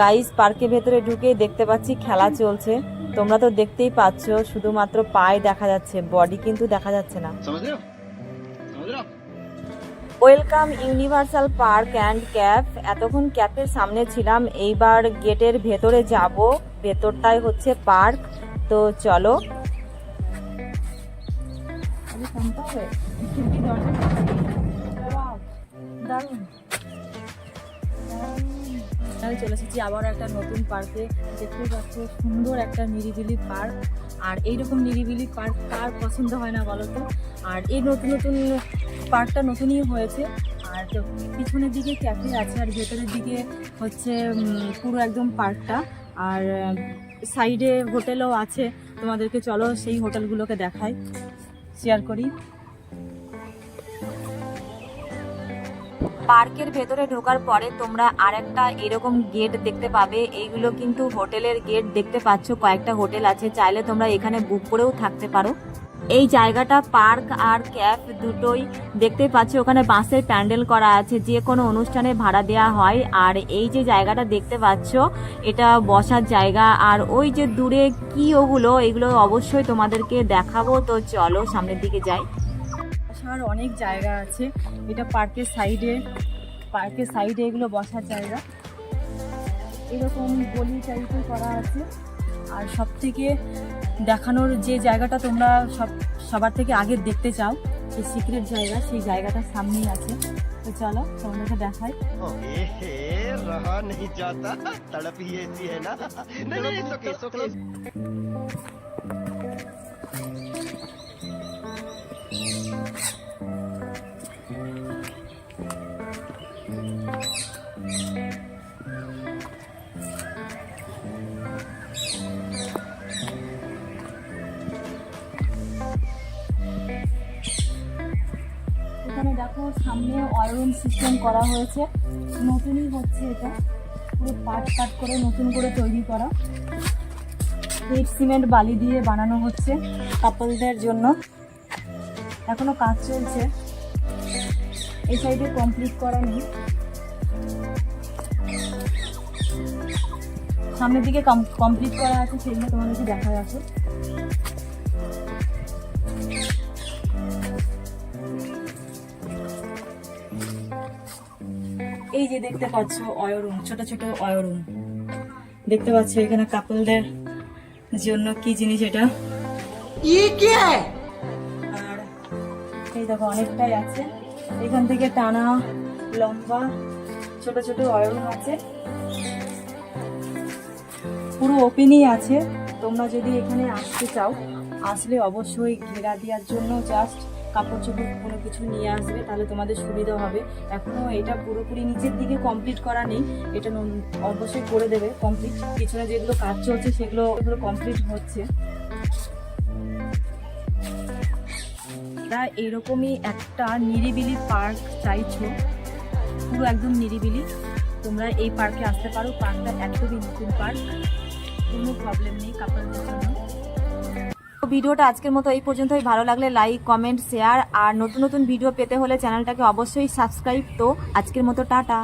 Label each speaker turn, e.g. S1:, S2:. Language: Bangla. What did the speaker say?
S1: গাইস পার্কের ভেতরে ঢুকে দেখতে পাচ্ছি খেলা চলছে। তোমরা তো দেখতেই পাচ্ছ শুধুমাত্র পায়ে দেখা যাচ্ছে বডি কিন্তু দেখা যাচ্ছে না। Welcome universal park and cap এতক্ষণ ক্যাফের সামনে ছিলাম এইবার গেটের ভেতরে যাব। ভেতরটাই হচ্ছে পার্ক তো চলো আমি চলে এসেছি আবার একটা নতুন পার্কে। দেখতেই পাচ্ছ, সুন্দর একটা নিরিবিলি পার্ক। আর এইরকম নিরিবিলি পার্ক কার পছন্দ হয় না বলো তো? আর এই নতুন নতুন পার্কটা নতুনই হয়েছে। আর পিছনের দিকে ক্যাফে আছে আর ভেতরের দিকে হচ্ছে পুরো একদম পার্কটা। আর সাইডে হোটেলও আছে। তোমাদেরকে চলো সেই হোটেলগুলোকে দেখাই। শেয়ার করি। পার্কের ভেতরে ঢোকার পরে তোমরা আরেকটা এরকম গেট দেখতে পাবে। এইগুলো কিন্তু হোটেলের গেট দেখতে পাচ্ছ, কয়েকটা হোটেল আছে। চাইলে তোমরা এখানে বুক করেও থাকতে পারো। এই জায়গাটা, পার্ক আর ক্যাফ দুটোই দেখতে পাচ্ছ। ওখানে বাঁশের প্যান্ডেল করা আছে, যে কোনো অনুষ্ঠানে ভাড়া দেওয়া হয়। আর এই যে জায়গাটা দেখতে পাচ্ছ, এটা বসার জায়গা। আর ওই যে দূরে কি ওগুলো, এগুলো অবশ্যই তোমাদেরকে দেখাবো। তো চলো সামনের দিকে যাই। বসার অনেক জায়গা আছে। এটা পার্কের সাইডে পার্কের সাইডে এগুলো বসার জায়গা। এরকম গলি টাইপের করা আছে। আর সব থেকে দেখানোর যে জায়গাটা তোমরা সব সবার থেকে আগে দেখতে চাও সেই সিক্রেট জায়গা সেই জায়গাটার সামনেই আছে। তো চলো তোমাদেরকে দেখাই। সামনে অয়রুম সিস্টেম করা হয়েছে। নতুনই হচ্ছে এটা। পুরো পাট পাট করে নতুন করে তৈরি করা। ইট সিমেন্ট বালি দিয়ে বানানো হচ্ছে কাপলদের জন্য। এখনও কাজ চলছে। এই সাইডে কমপ্লিট করা নেই। সামনের দিকে কমপ্লিট করা আছে সেগুলো তোমাদেরকে দেখা যাচ্ছে এই যে দেখতে পাচ্ছ অয়রুম ছোট ছোট অয়রুম দেখতে পাচ্ছ এখানে কাপলদের জন্য কি জিনিস এটা? আর এই দেখো অনেকটাই আছে। এখান থেকে টানা লম্বা ছোট ছোট অয়রুম আছে। পুরো ওপেনই আছে। তোমরা যদি এখানে আসতে চাও আসলে অবশ্যই ঘেরা দেওয়ার জন্য জাস্ট কাপড় চোপড় কোনো কিছু নিয়ে আসবে, তাহলে তোমাদের সুবিধা হবে। এখনও এটা পুরোপুরি নিচের দিকে কমপ্লিট করা নেই, এটা অবশ্যই করে দেবে কমপ্লিট পিছনে যেগুলো কাজ চলছে, সেগুলো এগুলো কমপ্লিট হচ্ছে। এরকমই একটা নিরিবিলি পার্ক চাইছো, পুরো একদম নিরিবিলি। তোমরা এই পার্কে আসতে পারো, পার্কটা একদমই নতুন পার্ক। কোনো প্রবলেম নেই কাপড়দের জন্য। ভিডিওটা আজকের মতো এই পর্যন্তই। ভালো লাগলে লাইক কমেন্ট শেয়ার আর নতুন নতুন ভিডিও পেতে হলে চ্যানেলটাকে অবশ্যই সাবস্ক্রাইব তো আজকের মতো টাটা।